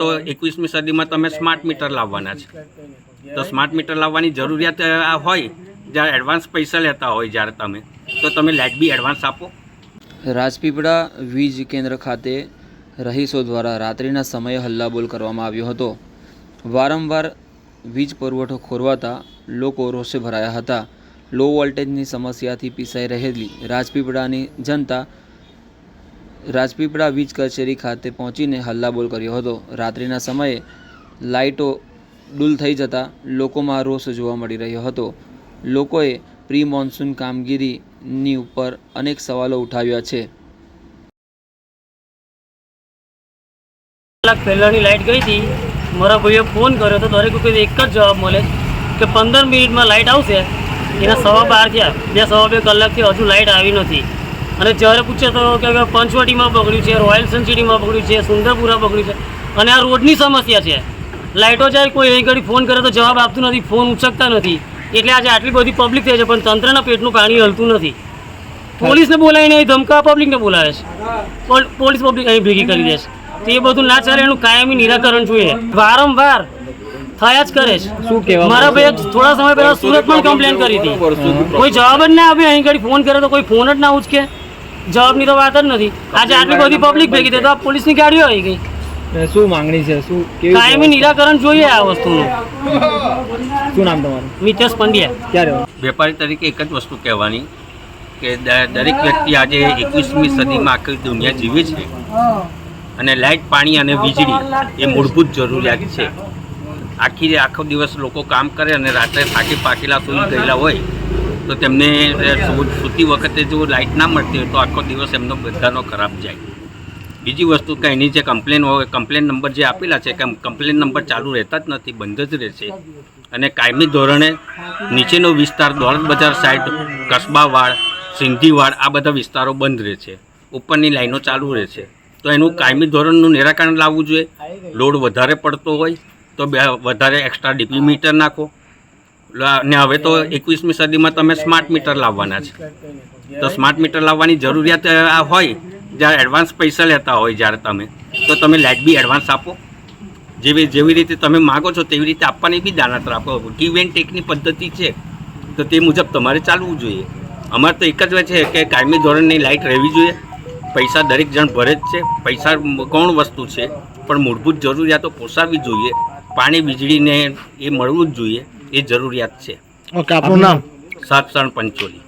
તો એકવીસમી સદીમાં તમે સ્માર્ટ મીટર લાવવાના છે. તો સ્માર્ટ મીટર લાવવાની જરૂરિયાત હોય જ્યારે એડવાન્સ પૈસા લેતા હોય જ્યારે તમે, તો તમે લાઇટ બી એડવાન્સ આપો. રાજપીપળા વીજ કેન્દ્ર ખાતે રહીશો દ્વારા રાત્રિના સમયે હલ્લાબોલ કરવામાં આવ્યો હતો. વારંવાર વીજ પુરવઠો ખોરવાતા લોકો રોષે ભરાયા હતા. લો વોલ્ટેજની સમસ્યાથી પીસાઈ રહેલી રાજપીપળાની જનતા રાજપીપળા વીજ કચેરી ખાતે પહોંચીને હલ્લાબોલ કર્યો હતો. રાત્રિના સમયે લાઇટો ડૂલ થઈ જતાં લોકોમાં રોષ જોવા મળી રહ્યો હતો. લોકોએ પ્રી મોન્સૂન કામગીરીની ઉપર અનેક સવાલો ઉઠાવ્યા છે. કલાક પહેલાંની લાઇટ ગઈ હતી. મારા ભાઈએ ફોન કર્યો તો દરેક વખતે એક જ જવાબ મળે કે પંદર મિનિટમાં લાઇટ આવશે. એના સવા બાર થયા. બે સવા બે કલાકથી હજુ લાઇટ આવી નથી. અને જ્યારે પૂછે તો કે હવે પંચવટીમાં બગડ્યું છે રોયલ સનસિટીમાં બગડ્યું છે સુંદરપુરા બગડ્યું છે. અને આ રોડની સમસ્યા છે. લાઇટો જાય કોઈ અહીં ઘડી ફોન કરે તો જવાબ આપતું નથી ફોન ઉચકતા નથી. એટલે આજે આટલી બધી પબ્લિક થઈ છે પણ તંત્રના પેટનું પાણી હલતું નથી. પોલીસને બોલાવીને અહીં ધમકા પબ્લિકને બોલાવે છે. પોલીસ પબ્લિક અહીં ભેગી કરી દે છે. તો એ બધું ના ચાલે એનું કાયમી નિરાકરણ જોઈએ. વારંવાર થયા જ કરે છે. શું કહેવાય મારા ભાઈ થોડા સમય પહેલા સુરત પણ કમ્પ્લેન કરી હતી. કોઈ જવાબ જ ના આપે અહીં ઘડી ફોન કરે તો કોઈ ફોન જ ના ઉચકે. જવાબની તો વાત જ નથી. આજે આટલી બધી પબ્લિક ભેગી થઈ તો આ પોલીસની ગાડીઓ આવી ગઈ. શું માંગણી છે? શું કેવી કાયમી નિરાકરણ જોઈએ આ વસ્તુનું. શું નામ તમારું? મિતેશ પંડ્યા. ક્યારે વેપારી તરીકે એક જ વસ્તુ કહેવાની કે દરેક વ્યક્તિ આજે એકવીસમી સદીમાં આખી દુનિયા જીવે છે. અને લાઇટ પાણી અને વીજળી એ મૂળભૂત જરૂરિયાત છે. આખી આખો દિવસ લોકો કામ કરે અને રાત્રે થાકી પાકેલા સુઈ ગયેલા હોય તો તેમને સૂતી વખતે જો લાઇટ ના મળતી હોય તો આખો દિવસ એમનો બધાનો ખરાબ જાય. બીજી વસ્તુ કે એની જે કમ્પ્લેન હોય કમ્પ્લેન નંબર જે આપેલા છે કે કમ્પ્લેન નંબર ચાલુ રહેતા જ નથી, બંધ જ રહેશે. અને કાયમી ધોરણે નીચેનો વિસ્તાર દોલત બજાર સાઈડ કસ્બાવાડ સિંધીવાડ આ બધા વિસ્તારો બંધ રહે છે ઉપરની લાઈનો ચાલુ રહે છે તો એનું કાયમી ધોરણનું નિરાકરણ લાવવું જોઈએ. લોડ વધારે પડતો હોય, તો વધારે એક્સ્ટ્રા ડીપી મીટર નાખો. ને હવે તો એકવીસમી સદીમાં તમે સ્માર્ટ મીટર લાવવાના છે. તો સ્માર્ટ મીટર લાવવાની જરૂરિયાત આ હોય, જ્યારે એડવાન્સ પૈસા લેતા હોય, જ્યારે તમે, તો તમે લાઇટ બી એડવાન્સ આપો. જેવી જેવી રીતે તમે માગો છો, તેવી રીતે આપવાની બી દાનાત્ર આપો ગીવ એન્ડ ટેકની પદ્ધતિ છે, તો તે મુજબ તમારે ચાલવું જોઈએ. અમારે તો એક જ છે કે કાયમી ધોરણની લાઇટ રહેવી જોઈએ. પૈસા દરેક જણ ભરે જ છે. પૈસા કોણ વસ્તુ છે? પણ મૂળભૂત જરૂરિયાતો પોસાવવી જોઈએ. પાણી વીજળીને એ મળવું જ જોઈએ. એ જરૂરિયાત છે. ઓકે આપનું નામ? સાતસણ પંચોલી.